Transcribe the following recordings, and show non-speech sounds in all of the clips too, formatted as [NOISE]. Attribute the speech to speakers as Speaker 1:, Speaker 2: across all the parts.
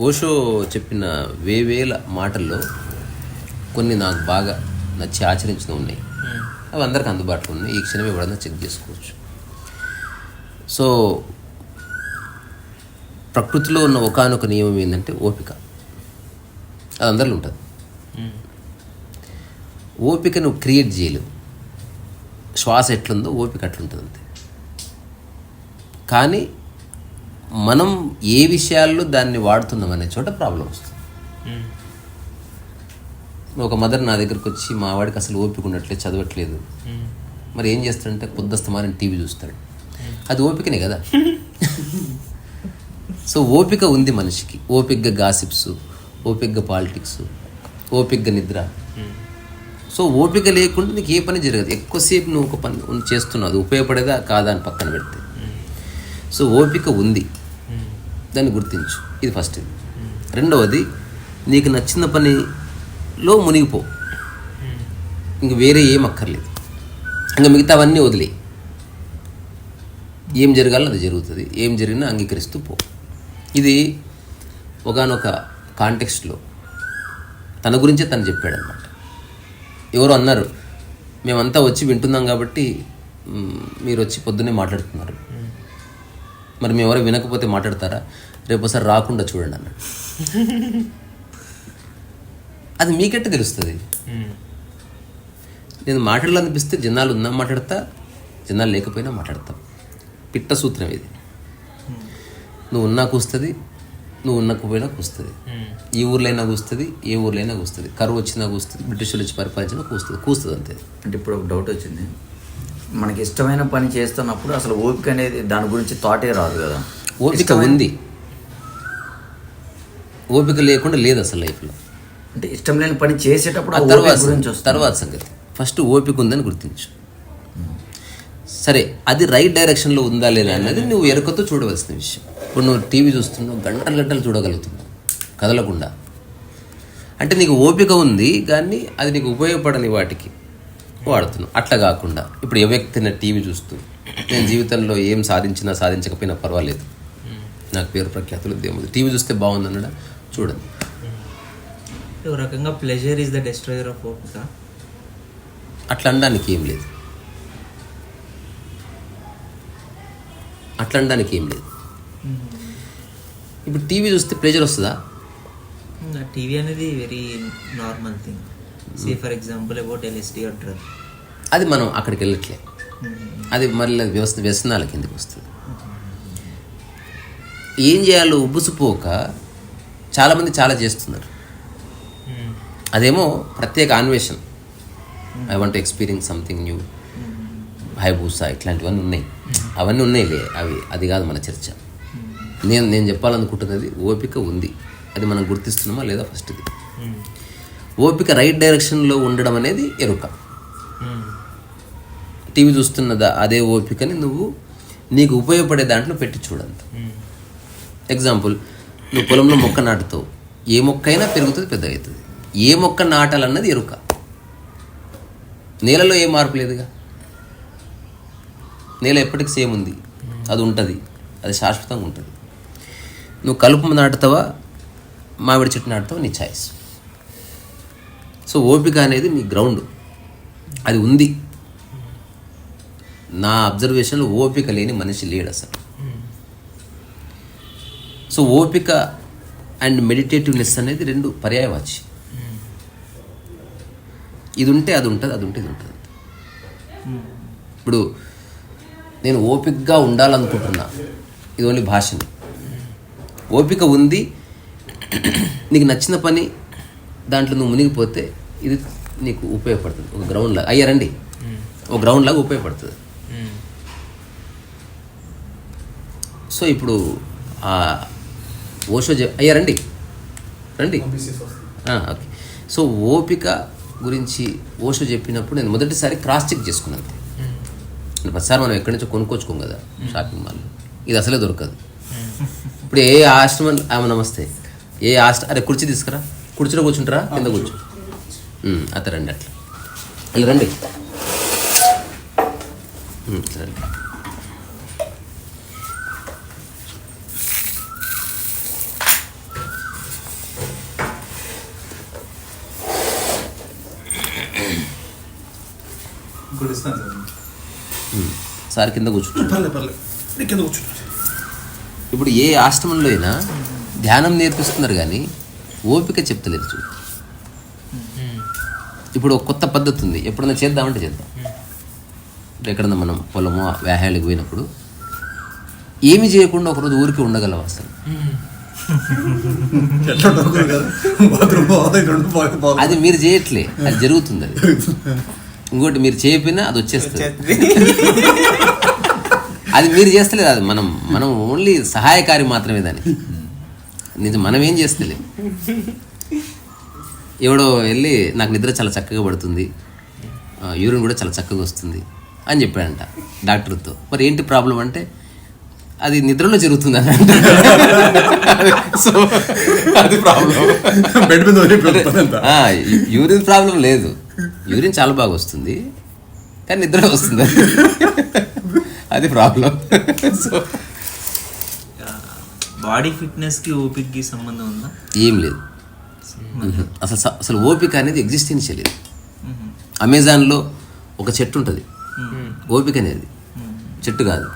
Speaker 1: ఓషో చెప్పిన వేవేల మాటల్లో కొన్ని నాకు బాగా నచ్చి ఆచరించిన ఉన్నాయి. అవి అందరికి అందుబాటులో ఉన్నాయి. ఈ క్షణం ఎవడన్నా చెక్ చేసుకోవచ్చు. సో ప్రకృతిలో ఉన్న ఒకానొక నియమం ఏంటంటే ఓపిక. అది అందరిలో ఉంటుంది. ఓపిక నువ్వు క్రియేట్ చేయలేవు. శ్వాస ఎట్లుందో ఓపిక అట్లుంటుంది అంతే కానీ మనం ఏ విషయాల్లో దాన్ని వాడుతున్నాం అనే చోట ప్రాబ్లం వస్తుంది. ఒక మదర్ నా దగ్గరకు వచ్చి మా వాడికి అసలు ఓపిక ఉండట్లేదు చదవట్లేదు. మరి ఏం చేస్తాడంటే పొద్దుస్తమానం టీవీ చూస్తాడు. అది ఓపికనే కదా. [LAUGHS] సో ఓపిక ఉంది మనిషికి. ఓపికగా గాసిప్స్ ఓపికగా పాలిటిక్స్ ఓపికగా నిద్ర. సో ఓపిక లేకుండా నీకు ఏ పని జరగదు. ఎక్కువసేపు నువ్వు ఒక పని చేస్తున్నావు. అది ఉపయోగపడేదా? కాదా అని పక్కన పెడితే. సో ఓపిక ఉంది. దాన్ని గుర్తించు. ఇది ఫస్ట్ ఇది. రెండవది నీకు నచ్చిన పనిలో మునిగిపో. ఇంక వేరే ఏం అక్కర్లేదు. ఇంకా మిగతావన్నీ వదిలే ఏం జరగాలో అది జరుగుతుంది. ఏం జరిగినా అంగీకరిస్తూ పో. ఇది ఒకనొక కాంటెక్స్ట్లో తన గురించే తను చెప్పాడన్నమాట. ఎవరు అన్నారు? మేమంతా వచ్చి వింటున్నాం కాబట్టి మీరు వచ్చి పొద్దున్నే మాట్లాడుతున్నారు. మరి మేము ఎవరు వినకపోతే మాట్లాడతారా? రేపు ఒకసారి రాకుండా చూడండి అన్నాడు. అది మీకెట్ట తెలుస్తుంది? నేను మాట్లాడాలనిపిస్తే జనాలు ఉన్నా మాట్లాడతా జనాలు లేకపోయినా మాట్లాడతాం. పిట్ట సూత్రం ఇది. నువ్వు ఉన్నా కూస్తుంది నువ్వు ఉన్నకపోయినా కూస్తుంది ఈ ఊర్లో అయినా కూస్తుంది ఏ ఊర్లో అయినా కూస్తుంది. కరువు వచ్చినా కూస్తుంది బ్రిటిష్ వాళ్ళు వచ్చి పరిపాలించినా కూస్తుంది కూస్తుంది అంతే.
Speaker 2: అంటే ఇప్పుడు ఒక డౌట్ వచ్చింది. మనకి ఇష్టమైన పని చేస్తున్నప్పుడు అసలు ఓపిక అనేది దాని గురించి థాటే రాదు కదా.
Speaker 1: ఓపిక ఉంది. ఓపిక లేకుండా లేదు అసలు లైఫ్లో
Speaker 2: అంటే ఇష్టం లేని పని చేసేటప్పుడు
Speaker 1: తర్వాత
Speaker 2: ఓపిక గురించి వస్తుంది.
Speaker 1: తర్వాత సంగతి. ఫస్ట్ ఓపిక ఉందని గుర్తించు. సరే అది రైట్ డైరెక్షన్లో ఉందా లేదా అన్నది నువ్వు ఎరుకతో చూడవలసిన విషయం. ఇప్పుడు నువ్వు టీవీ చూస్తున్నావు గంటలు గంటలు చూడగలుగుతున్నావు. కదలకుండా. అంటే నీకు ఓపిక ఉంది కానీ అది నీకు ఉపయోగపడని వాటికి వాడుతున్నావు. అట్లా కాకుండా ఇప్పుడు ఏ వ్యక్తిని టీవీ చూస్తూ నేను జీవితంలో ఏం సాధించినా సాధించకపోయినా పర్వాలేదు. నాకు పేరు ప్రఖ్యాతులు దేవుడు టీవీ చూస్తే బాగుందన్నడా చూడండి
Speaker 3: ఒక రకంగా pleasure is the destroyer of ఓపిక
Speaker 1: అట్లా అనడానికి ఏం లేదు. అట్లా అనడానికి ఏం లేదు. ఇప్పుడు టీవీ చూస్తే ప్రెజర్ వస్తుందా?
Speaker 3: టీవీ అనేది very normal thing say for example about LSD or drug
Speaker 1: అది మనం అక్కడికి వెళ్ళట్లే. అది మళ్ళీ వ్యవస్థ వ్యసనాల కిందకి వస్తుంది. ఏం చేయాలో ఉబ్బుసుపోక చాలామంది చాలా చేస్తున్నారు. అదేమో ప్రత్యేక అన్వేషణ. I want experience something new Hayabusa ఇట్లాంటివన్నీ ఉన్నాయి. అవన్నీ ఉన్నాయిలే అవి అది కాదు మన చర్చ. నేను నేను చెప్పాలనుకుంటున్నది ఓపిక ఉంది. అది మనం గుర్తిస్తున్నామా లేదా ఫస్ట్ది? ఓపిక రైట్ డైరెక్షన్లో ఉండడం అనేది ఎరుక. టీవీ చూస్తున్నదా అదే ఓపికని నువ్వు నీకు ఉపయోగపడే దాంట్లో పెట్టి చూడంత. ఎగ్జాంపుల్ నువ్వు పొలంలో మొక్క నాటుతావు. ఏ మొక్క అయినా పెరుగుతుంది పెద్ద అవుతుంది ఏ మొక్క నాటాలన్నది ఎరుక. నేలలో ఏ మార్పు లేదుగా? నేల ఎప్పటికి సేమ్ ఉంది. అది ఉంటుంది. అది శాశ్వతంగా ఉంటుంది. నువ్వు కలుపు నాటుతావా? మామిడి చెట్టు నాటుతావా? నీ ఛాయిస్ సో ఓపిక అనేది నీ గ్రౌండ్ అది ఉంది. నా అబ్జర్వేషన్లో ఓపిక లేని మనిషి లేడు అసలు. సో ఓపిక అండ్ మెడిటేటివ్నెస్ అనేది రెండు పర్యాయవాచి. ఇది ఉంటే అది ఉంటుంది అది ఉంటే ఇది ఉంటుంది. ఇప్పుడు నేను ఓపికగా ఉండాలనుకుంటున్నా. ఇది ఓన్లీ భాషని. ఓపిక ఉంది. నీకు నచ్చిన పని దాంట్లో నువ్వు మునిగిపోతే ఇది నీకు ఉపయోగపడుతుంది. ఒక గ్రౌండ్ లాగా. అయ్యారండి ఒక గ్రౌండ్ లాగా ఉపయోగపడుతుంది. సో ఇప్పుడు ఆ ఓషో అయ్యా రండి. రండి. ఓకే. సో ఓపిక గురించి ఓషో చెప్పినప్పుడు నేను మొదటిసారి క్రాస్ చెక్ చేసుకున్నాను. ప్రతిసారి మనం ఎక్కడి నుంచో కొనుక్కొచ్చుకోం కదా షాపింగ్ మాల్ ఇది అసలే దొరకదు. ఇప్పుడు ఏ ఆశ్రమం ఆమె నమస్తే. ఏ ఆశ్ర అరే కుర్చీ తీసుకురా. కుర్చీలో కూర్చుంటారా? కింద కూర్చో. అత రండి అట్లా. ఇలా రండి. ఉమ్, సరే. కింద
Speaker 4: నీ కింద కూర్చుంటారు.
Speaker 1: ఇప్పుడు ఏ ఆశ్రమంలో అయినా ధ్యానం నేర్పిస్తున్నారు కానీ ఓపిక చెప్తలేదు చూడు. ఇప్పుడు ఒక కొత్త పద్ధతి ఉంది. ఎప్పుడైనా చేద్దామంటే చేద్దాం. ఇప్పుడు ఎక్కడన్నా మనం పొలము వ్యాహాలకు పోయినప్పుడు ఏమి చేయకుండా ఒకరోజు ఊరికి ఉండగలం అసలు. అది మీరు చేయట్లే. అది జరుగుతుంది అది. ఇంకోటి మీరు చేయకపోయినా అది వచ్చేస్తుంది. అది మీరు చేస్తలేదు అది మనం మనం ఓన్లీ సహాయకారి మాత్రమే దానికి నిజం మనం ఏం చేస్తలే. ఎవడో వెళ్ళి నాకు నిద్ర చాలా చక్కగా పడుతుంది యూరిన్ కూడా చాలా చక్కగా వస్తుంది అని చెప్పాడంట డాక్టర్తో. మరి ఏంటి ప్రాబ్లం అంటే అది నిద్రలో జరుగుతుంది అని సో అది ప్రాబ్లం.
Speaker 4: బెడ్ మీద వదిలిపోతుంది అంతా
Speaker 1: ఆ, యూ- యూరిన్ ప్రాబ్లం లేదు. యూరిన్ చాలా బాగా వస్తుంది కానీ నిద్ర వస్తుంది. అది ప్రాబ్లం సో
Speaker 3: బాడీ ఫిట్నెస్కి ఓపిక్కి సంబంధం ఉందా?
Speaker 1: ఏం లేదు. అసలు అసలు ఓపిక అనేది ఎగ్జిస్టెన్షియల్ లేదు అమెజాన్లో ఒక చెట్టు ఉంటుంది. ఓపిక అనేది. చెట్టు కాదు.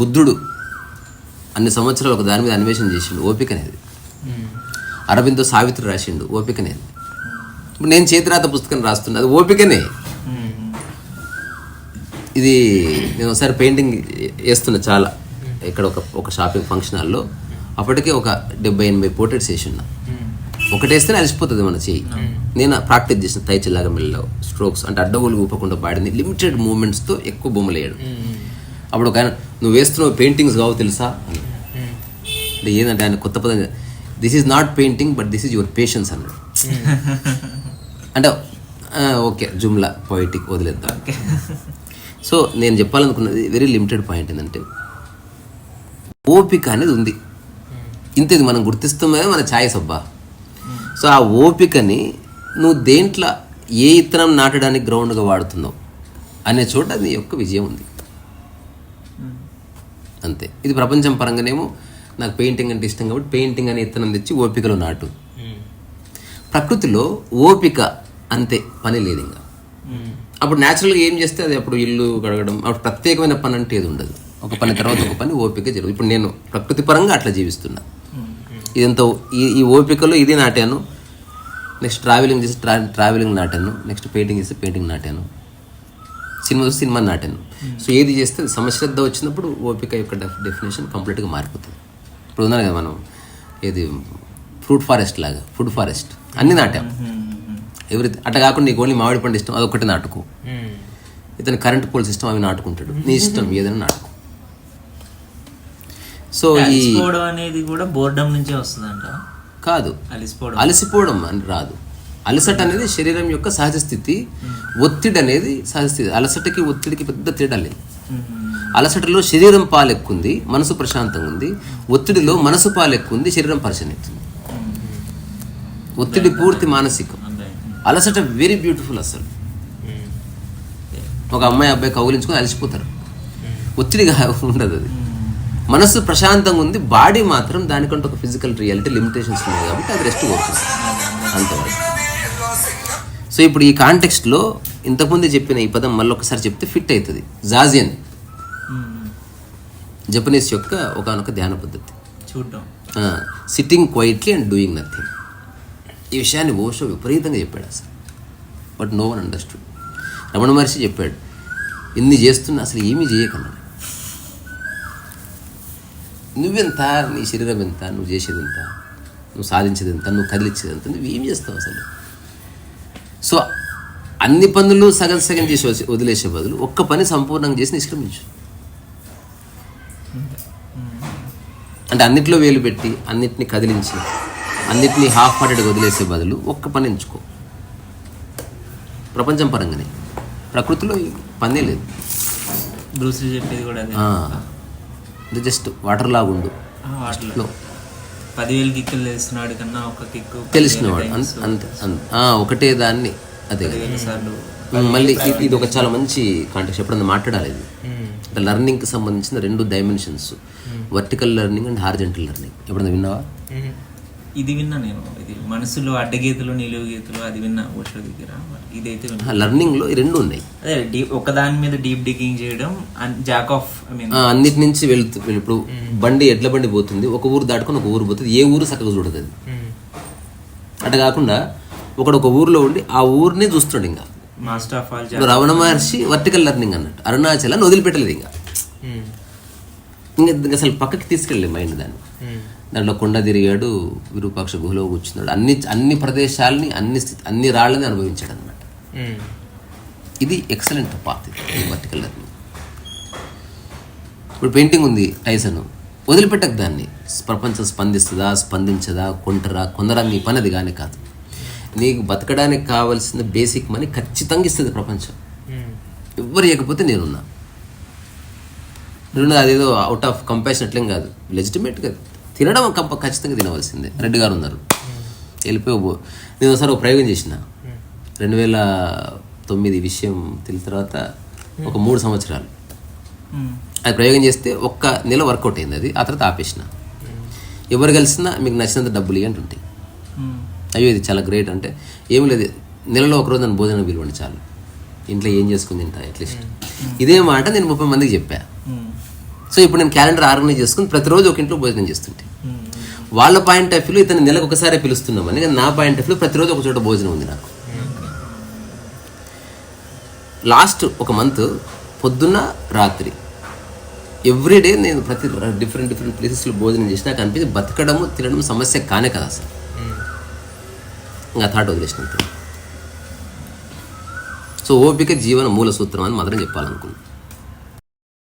Speaker 1: బుద్ధుడు అన్ని సంవత్సరాలు ఒక దాని మీద అన్వేషణ చేసిండు ఓపిక అనేది. అరవిందో సావిత్రి రాసిండు ఓపిక అనేది. ఇప్పుడు నేను చేతిరాత పుస్తకం రాస్తున్నా అది ఓపికనే. ఇది నేను ఒకసారి పెయింటింగ్ వేస్తున్నా చాలా. ఇక్కడ ఒక ఒక షాపింగ్ ఫంక్షన్ హాల్లో. అప్పటికే ఒక డెబ్బై ఎనభై పోర్ట్రేట్స్ వేసి ఉన్నా ఒకటేస్తేనే అలసిపోతుంది మన చెయ్యి. నేను ప్రాక్టీస్ చేసిన తైచిల్లాగా మెల్లగా స్ట్రోక్స్ అంటే అడ్డగోలు ఊపకుండా బాడీని లిమిటెడ్ మూమెంట్స్తో ఎక్కువ బొమ్మలు వేయడం. అప్పుడు ఒక ఆయన నువ్వు వేస్తున్నావు పెయింటింగ్స్ కావు తెలుసా? అని. అంటే ఏంటంటే ఆయన కొత్త పదం this is not painting but this is your patience అన్నాడు. అంటే ఓకే జుమ్లా పొయిటిక్ వదిలేద్దాం. సో నేను చెప్పాలనుకున్నది వెరీ లిమిటెడ్ పాయింట్ ఏంటంటే ఓపిక అనేది ఉంది. ఇంత ఇది మనం గుర్తిస్తామే? మన ఛాయస్ అబ్బా. సో ఆ ఓపికని నువ్వు దేంట్లో ఏ ఇత్తనం నాటడానికి గ్రౌండ్గా వాడుతున్నావు? అనే చోట నీ యొక్క విజయం ఉంది. అంతే. ఇది ప్రపంచం పరంగానేమో నాకు పెయింటింగ్ అంటే ఇష్టం కాబట్టి పెయింటింగ్ అనే ఇత్తనం తెచ్చి ఓపికలో నాటు. ప్రకృతిలో ఓపిక అంతే పని లేదు ఇంకా. అప్పుడు న్యాచురల్గా ఏం చేస్తే అది అప్పుడు ఇల్లు కడగడం అప్పుడు ప్రత్యేకమైన పని అంటే ఏది ఉండదు. ఒక పని తర్వాత ఒక పని ఓపిక జరుగుతుంది. ఇప్పుడు నేను ప్రకృతి పరంగా అట్లా జీవిస్తున్నా. ఇదంతా ఈ ఈ ఓపికలో ఇది నాటాను. నెక్స్ట్ ట్రావెలింగ్ చేసి ట్రా ట్రావెలింగ్ నాటాను. నెక్స్ట్ పెయింటింగ్ చేస్తే పెయింటింగ్ నాటాను. సినిమా చూస్తే సినిమా నాటాను. సో ఏది చేస్తే సమశ్రద్ధ వచ్చినప్పుడు ఓపిక యొక్క డెఫ్ డెఫినేషన్ కంప్లీట్గా మారిపోతుంది. ఇప్పుడు ఉన్నాను కదా మనం ఏది ఫ్రూట్ ఫారెస్ట్ లాగా ఫుడ్ ఫారెస్ట్ అన్నీ నాటాం. ఎవరి అట్లా కాకుండా నీకు ఓన్లీ మామిడి పండు ఇష్టం అదొకటి నాటుకో. ఇతను కరెంట్ పోల్స్ ఇష్టం అవి నాటుకుంటాడు. నీ ఇష్టం ఏదైనా నాటుకో. సో ఈ
Speaker 3: అనేది కూడా బోర్డం నుంచే వస్తుందంట.
Speaker 1: కాదు.
Speaker 3: అలిసిపోవడం.
Speaker 1: అలసిపోవడం అని రాదు. అలసట అనేది శరీరం యొక్క సహజ స్థితి. ఒత్తిడి అనేది సహజ స్థితి. అలసటకి ఒత్తిడికి పెద్ద తేడా లేదు. అలసటలో శరీరం పాలు ఎక్కువ ఉంది మనసు ప్రశాంతంగా ఉంది ఒత్తిడిలో మనసు పాలు ఎక్కువ ఉంది శరీరం పరిశీలిస్తుంది ఒత్తిడి పూర్తి మానసికం. అలసట వెరీ బ్యూటిఫుల్ అసలు. ఒక అమ్మాయి అబ్బాయి కౌగిలించుకొని అలసిపోతారు. ఒత్తిడిగా ఉండదు అది. మనసు ప్రశాంతంగా ఉంది బాడీ మాత్రం దానికంటే ఒక ఫిజికల్ రియాలిటీ లిమిటేషన్స్ ఉన్నాయి కాబట్టి అది రెస్ట్ కోరుతుంది అంతవరకు. సో ఇప్పుడు ఈ కాంటెక్స్ట్లో ఇంతకుముందే చెప్పిన ఈ పదం మళ్ళీ ఒకసారి చెప్తే ఫిట్ అవుతుంది జాజియన్ జపనీస్ యొక్క ఒకనొక ధ్యాన పద్ధతి.
Speaker 3: చూడడం
Speaker 1: sitting quietly and doing nothing ఈ విషయాన్ని ఓషో విపరీతంగా చెప్పాడు అసలు. But no one understood. Ramana Maharshi చెప్పాడు ఇన్ని చేస్తున్నా అసలు ఏమీ చేయకన్నాడు. నువ్వెంత? నీ శరీరం ఎంత? నువ్వు చేసేది ఎంత? నువ్వు సాధించేది ఎంత? నువ్వు కదిలించేది ఎంత? నువ్వు ఏం చేస్తావు అసలు? సో అన్ని పనులు సగం సగం చేసి వదిలేసే బదులు ఒక్క పని సంపూర్ణంగా చేసి నిష్క్రమించు. అంటే అన్నిట్లో వేలు పెట్టి అన్నిటిని కదిలించి అన్నిటినీ హాఫ్ హార్టెడ్గా వదిలేసే బదులు ఒక్క పని ఎంచుకో. ప్రపంచం పరంగానే. ప్రకృతిలో పనే లేదు.
Speaker 3: చెప్పేది కూడా అదే.
Speaker 1: జస్ట్ వాటర్ లాగుండు లో
Speaker 3: పదివేలు కిక్కులు తెలిసినాడు కన్నా ఒక కిక్కు
Speaker 1: తెలిసినవాడు. అంత ఒకటే దాన్ని. అదే మళ్ళీ ఇది- ఒక చాలా మంచి కాంటెక్స్ట్ ఎప్పుడన్నా మాట్లాడాలి ఇది? అంటే లెర్నింగ్కి సంబంధించిన రెండు dimensions vertical learning and horizontal learning ఎప్పుడన్నా విన్నావా?
Speaker 3: ఇది విన్నా నేను. ఇది మనసులో అడ్డగీతలు నిలువు గీతలు అది విన్నా ఓషో దగ్గర. ఇదైతే విన్నా.
Speaker 1: లెర్నింగ్లో ఈ రెండు ఉన్నాయి.
Speaker 3: అదే డీప్ ఒక దాని మీద డీప్ డిగ్గింగ్ చేయడం and jack of I mean
Speaker 1: ah, అన్నిటి నుంచి వెళ్తూ ఇప్పుడు బండి ఎడ్ల బండి పోతుంది ఒక ఊరు దాటుకొని ఒక ఊరు పోతుంది ఏ ఊరు చక్కగా చూడదు అది. అట్లా కాకుండా ఒకడు ఒక ఊర్లో ఉండి ఆ ఊరినే చూస్తున్నాడు ఇంకా.
Speaker 3: Master of all
Speaker 1: Ramana Maharshi vertical learning అన్నట్టు అరుణాచలాన్ని వదిలిపెట్టలేదు ఇంకా. ఇంకా ఇంకా అసలు పక్కకి తీసుకెళ్ళలేదు మైండ్ దాన్ని. దాంట్లో కొండ తిరిగాడు విరూపాక్ష గుహలో కూర్చున్నాడు. అన్ని అన్ని ప్రదేశాలని అన్ని స్థితి అన్ని రాళ్ళని అనుభవించాడు అనమాట ఇది ఎక్సలెంట్ పాత్ వర్టికల్ లెర్నింగ్ ఇప్పుడు పెయింటింగ్ ఉంది టైసన్ వదిలిపెట్టకు దాన్ని. ప్రపంచం స్పందిస్తుందా స్పందించదా కొంటరా కొందరా నీ పని అది కానీ కాదు. నీకు బతకడానికి కావాల్సిన బేసిక్ మనీ ఖచ్చితంగా ఇస్తుంది ప్రపంచం. ఎవ్వరు ఇవ్వకపోతే నేనున్నా. నేను అదేదో అవుట్ ఆఫ్ కంపాషన్ అట్లేం కాదు. లెజిటిమేట్గా తినడం కంప ఖచ్చితంగా తినవలసిందే. రెడ్డి గారు ఉన్నారు. వెళ్ళిపోయి నేను ఒకసారి ఒక ప్రయోగం చేసిన. రెండు వేల తొమ్మిది విషయం తెలిసిన తర్వాత ఒక మూడు సంవత్సరాలు. అది ప్రయోగం చేస్తే ఒక్క నెల వర్కౌట్ అయింది అది. ఆ తర్వాత ఆపేసిన. ఎవరు కలిసినా మీకు నచ్చినంత డబ్బులు ఇవ్వండి ఉంటాయి అయ్యో ఇది చాలా గ్రేట్ అంటే ఏం లేదు. నెలలో ఒకరోజు నన్ను భోజనం పిలవండి చాలు. ఇంట్లో ఏం చేసుకుని తింటా అట్లీస్ట్. ఇదే మాట నేను ముప్పై మందికి చెప్పా. సో ఇప్పుడు నేను క్యాలెండర్ ఆర్గనైజ్ చేసుకుని ప్రతిరోజు ఒక ఇంట్లో భోజనం చేస్తుంటే. వాళ్ళ పాయింట్ ఆఫ్ వ్యూలో ఇతను నెలకు ఒకసారి పిలుస్తున్నామని కానీ నా పాయింట్ ఆఫ్ వ్యూ ప్రతిరోజు ఒక చోట భోజనం ఉంది నాకు. లాస్ట్ ఒక మంత్ పొద్దున్న రాత్రి ఎవ్రీడే నేను ప్రతి డిఫరెంట్ డిఫరెంట్ ప్లేసెస్లో భోజనం చేసినా కనిపించి బతకడము తినడం సమస్య కానే కదా అసలు. ఇంకా థాట్ వదిలేసినంత సో ఓపిక జీవన మూల సూత్రం అని మాత్రం చెప్పాలనుకున్నాను